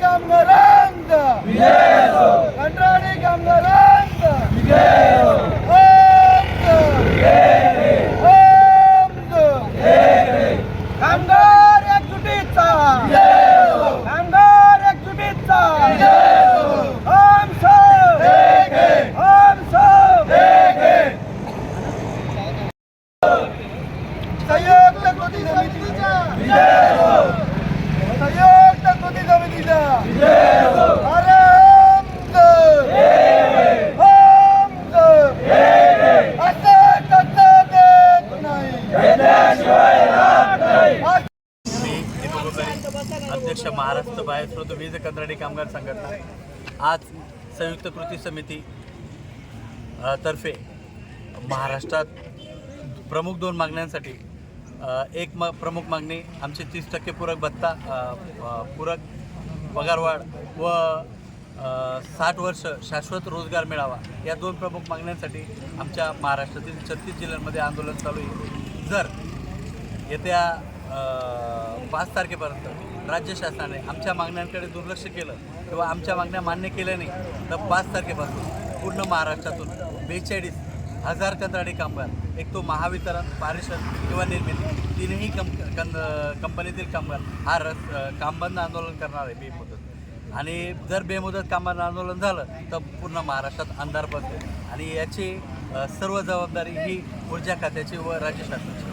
कामगारांचा कंत्राटी कामगारांचा एक आमचं. कामगार एकजुटीचा कामगार एकजुटीचा आमचं. सब संयुक्त कृती समितीचा संयुक्त कृती समितीचा आरामचं. आमचं. असं कसं देत नाही मी दीपक गोसावी, अध्यक्ष महाराष्ट्र बाहेर स्रोत वीज कंत्राटी कामगार संघटना. आज संयुक्त कृती समिती तर्फे महाराष्ट्रात प्रमुख दोन मागण्यांसाठी एक म प्रमुख मागणी आमची तीस टक्के पूरक भत्ता पूरक पगारवाढ व साठ वर्ष शाश्वत रोजगार मिळावा या दोन प्रमुख मागण्यांसाठी आमच्या महाराष्ट्रातील छत्तीस जिल्ह्यांमध्ये आंदोलन चालू आहे. जर येत्या पाच तारखेपर्यंत राज्य शासनाने आमच्या मागण्यांकडे दुर्लक्ष केलं किंवा आमच्या मागण्या मान्य केल्या नाही तर पाच तारखेपासून पूर्ण महाराष्ट्रातून बेचाळीस हजार कंत्राटी कामगार एक तो महावितरण पारिषद किंवा निर्मिती तीनही कं कं कंपनीतील कामगार हा रस कामबंद आंदोलन करणार आहे बेमुदत. आणि जर बेमुदत कामांना आंदोलन झालं तर पूर्ण महाराष्ट्रात अंधार पडते आणि याची सर्व जबाबदारी ही ऊर्जा खात्याची व राज्य शासनाची.